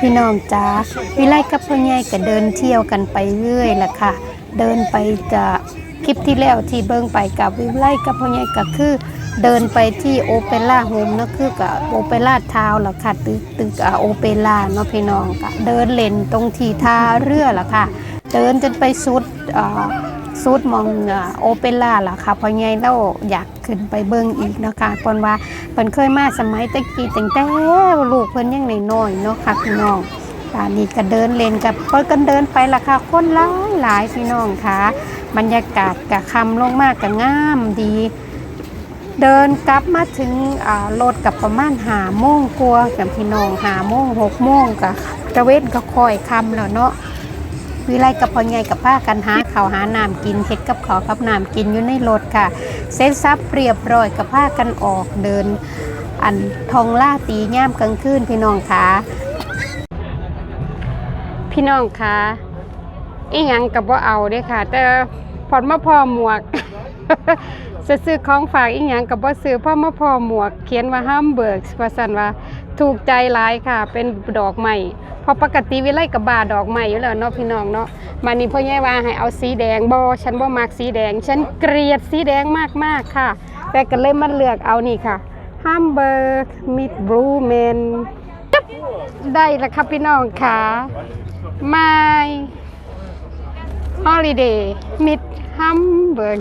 พี่น้องจ้าวิไลกับพ่อใหญ่ก็เดินเที่ยวกันไปเรื่อยล่ะค่ะ เดินไปจะคลิปที่แล้วที่เบิ่งไปกับวิไลกับพ่อใหญ่ก็คือ เดินไปที่โอเปร่าโฮมเนาะคือกับโอเปร่าทาวน์ล่ะค่ะตึกตึกโอเปร่าเนาะพี่น้องก็เดินเล่นตรงที่ท่าเรือล่ะค่ะ เดินจนไปสุดอ่า สูดมองโอเปร่าล่ะค่ะเพราะไงเราอยากขึ้นไปเบิ่งอีกเนาะค่ะเพิ่นว่าเพิ่นเคยมาสมัยตะกี้ตั้งแต่ลูกเพิ่นยังน้อยๆเนาะค่ะพี่น้องป่านนี้ก็เดินเล่นกับเพิ่นกันเดินไปล่ะค่ะคนหลายหลายพี่น้องค่ะบรรยากาศก็ค่ำลงมากก็งามดี เดินกลับมาถึงรถกับประมาณหาโมงกลัวกับพี่น้องหาโมงหกโมงก็ตะเวนก็คอยคำแล้วเนาะ วิไลกับพ่อใหญ่กับป้ากันหาข้าวหาน้ำกินเฮ็ดกับขอกับน้ำกินอยู่ในรถค่ะเสร็จสับเรียบร้อยกับผ้ากันออกเดิน อันทองล่าตีย่ามกลางคืนพี่น้องค่ะ พี่น้องค่ะอีหยังกับว่าเอาเด้ค่ะ แต่พอดมาพอหมวกจะซื้อของฝากอีหยังกับว่าซื้อพ่อมาพอหมวก เขียนว่าห้ามเบิกว่าสันว่า ถูกใจหลายค่ะ เป็นดอกใหม่เพราะปกติวิไลกับบาดอกใหม่อยู่แล้วเนาะพี่น้องเนาะมานี่พ่อแย่ว่าให้เอาสีแดงบอฉันบ่มักสีแดง ฉันเกลียดสีแดงมากๆค่ะ แต่ก็เลยมาเลือกเอานี่ค่ะฮัมเบอร์มิดบลูเมนได้แล้วครับพี่น้องค่ะ my holiday mid Hamburg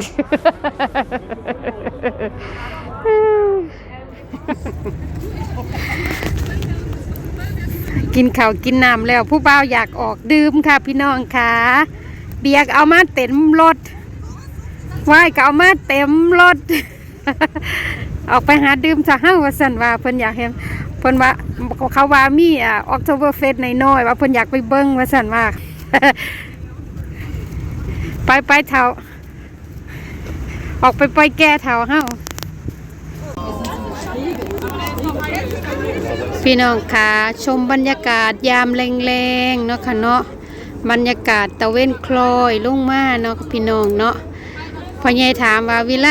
กินข้าวกินน้ำแล้วผู้บ่าวอยากออกดื่มค่ะพี่น้องค่ะ เบียร์เอามาเต็มรถไว้ก็เอามาเต็มรถ ออกไปหาดื่มซะห้าวสันว่าเพิ่นอยากเห็นเพิ่นว่าเขาว่ามีอ่าออกโทเบอร์เฟสในน้อยว่าเพิ่นอยากไปเบิ่งว่าสันว่าไปไปเท่า ออกไปปล่อยแก่เท่าเฮา พี่น้องคะชมบรรยากาศยามแรงๆเนาะค่ะเนาะบรรยากาศตะเว้นคลอยลงมาเนาะพี่น้องเนาะพอยายถามว่าวิไล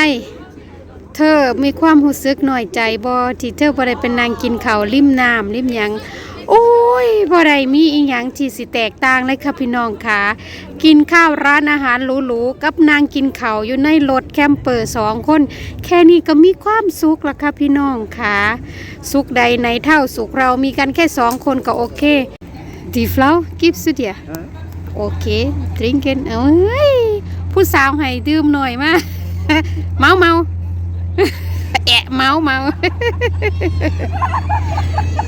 เธอมีความรู้สึกหน่อยใจบอที่เธอบ่ได้เป็นนางกินเข่าริมน้ำริมยัง โอ้ยบ่ได้มีอีหยังที่สิแตกต่างเลยค่ะพี่น้องค่ะ กินข้าวร้านอาหารหรูๆกับนางกินเขาอยู่ในรถแคมเปอร์สองคน แค่นี้ก็มีความสุขล้วค่ะพี่น้องค่ะสุขใดในเท่าสุขเรามีกันแค่สองคนก็โอเค Die Frau gibst du dir โอเค trinken เอ้ยผู้สาวให้ดื่มหน่อยมาเมาเมาแอะเมาเมา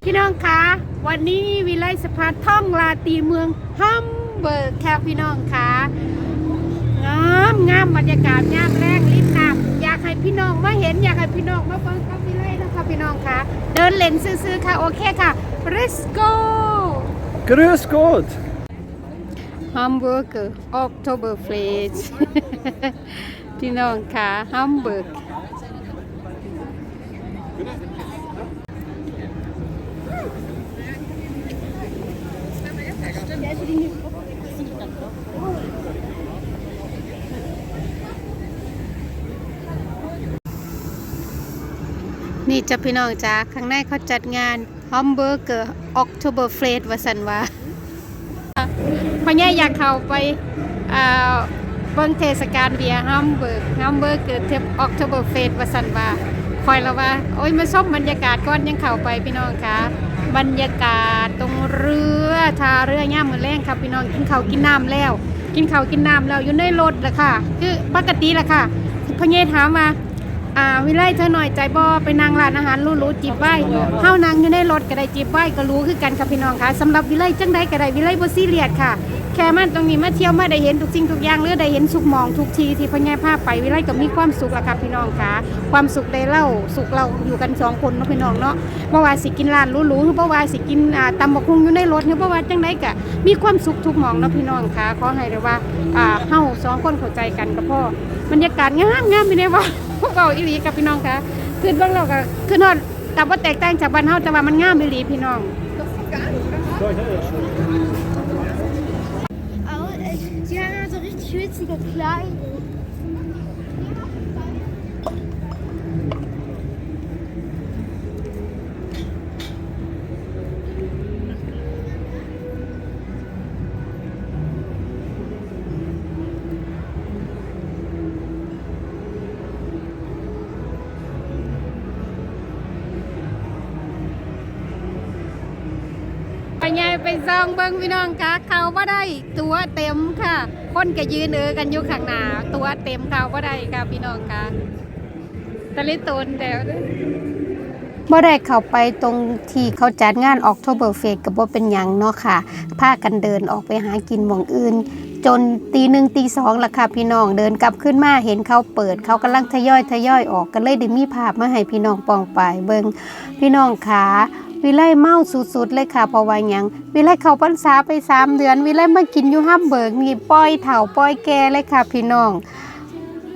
พี่น้องคะวันนี้วิไลสภาท่องลาตีเมืองฮัมเบิร์กค่ะพี่น้องคะงามงามบรรยากาศงามแรงลิ้นน้ำอยากให้พี่น้องมาเห็นอยากให้พี่น้องมาฟังกับวิไลนะคะพี่น้องคะเดินเล่นซื้อๆค่ะโอเคค่ะ let's go Grüß Gott! Hamburger Oktoberfest พี่น้องค่ะฮัมเบิร์ก นี่จะพี่น้องจ้าข้างในเขาจัดงานฮัมเบอร์เกอร์ออกโทเบอร์เฟสวสันวาพ่อใหญ่อยากเข้าไปอ่าเบิ่งเทศกาลเบียร์ฮัมเบิร์กฮัมเบิร์กเกิดเทปออกโทเบอร์เฟสวาสันวาคอยแล้วว่า โอ้ยมาชมบรรยากาศก่อนยังเข้าไปพี่น้องคะบรรยากาศตรงเรือทาเรือย่ามือแรงครับพี่น้องกินข้าวกินน้ำแล้ว กินข้าวกินน้ำแล้วอยู่ในรถแหละค่ะ คือปกติแหละค่ะพ่อใหญ่ถามว่า อ่าวิไลเธอหน่อยใจบ่ไปนั่งร้านอาหารหรู้ๆจิบไหว้เฮานั่งอยู่ในรถก็ได้จิบไหว้ก็รู้คือกันครับพี่น้องค่ะสำหรับวิไลจังใดก็ได้วิไลบ่ซีเรียสค่ะ แค่มันตรงนี้มาเที่ยวมาได้เห็นทุกสิ่งทุกอย่างหรือได้เห็นสุขมองทุกทีที่พ่อแง่ภาพไปวิไลก็มีความสุขละครับพี่น้องค่ะ ความสุขได้เล่าสุขเราอยู่กันสองคนเนาะพี่น้องเนาะเพราะว่าสิกินร้านรู้ๆหรือเพราะว่าสิกินอ่าตำบักหุ่งอยู่ในรถหรือเพราะว่าจังใดก็มีความสุขทุกมองเนาะพี่น้องค่ะขอให้ได้ว่าอ่าเฮาสองคนเข้าใจกันกับพ่อบรรยากาศงามงามไม่ได้ว่า เราอีหลีกับพี่น้องค่ะขึ้นเบ้างเราก็ขึ้นฮอดกับว่าแตกต่างจากบ้านเฮาแต่ว่ามันงามอีหลีพี่น้อง Aber äh, die haben ja so richtig witzige Kleidung. ไปซองเบิ่งพี่น้องคะเขาบ่ได้ตัวเต็มค่ะ คนก็ยืนเออกันอยู่ข้างหน้าตัวเต็มเขาบ่ได้ค่ะพี่น้องคะตะลิตนแล้วเด้อบ่ได้เข้าไปตรงที่เขาจัดงาน October Fest ก็บ่เป็นหยังเนาะค่ะพากันเดินออกไปหากินหม่องอื่น จนตีหนึ่งตีสองละค่ะ พี่น้องเดินกลับขึ้นมาเห็นเขาเปิด เขากำลังทยอยทยอยออกก็เลยได้มีภาพมาให้พี่น้องปองไปเบิงพี่น้องขาวิไลเมาสุดๆเลยค่ะเพราะว่าหยังวิไลเข้าพรรษาไปสามเดือน วิไลมากินอยู่ห้ามเบิกนี่ปล่อยเถ่าปล่อยแกเลยค่ะ พี่น้อง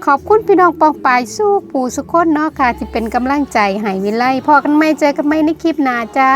ขอบคุณพี่น้องปองปายสู้ปู่สุขคนเนาะค่ะที่เป็นกำลังใจให้วิไลพอกันไม่เจอกันไม่ในคลิปหน้าจ้า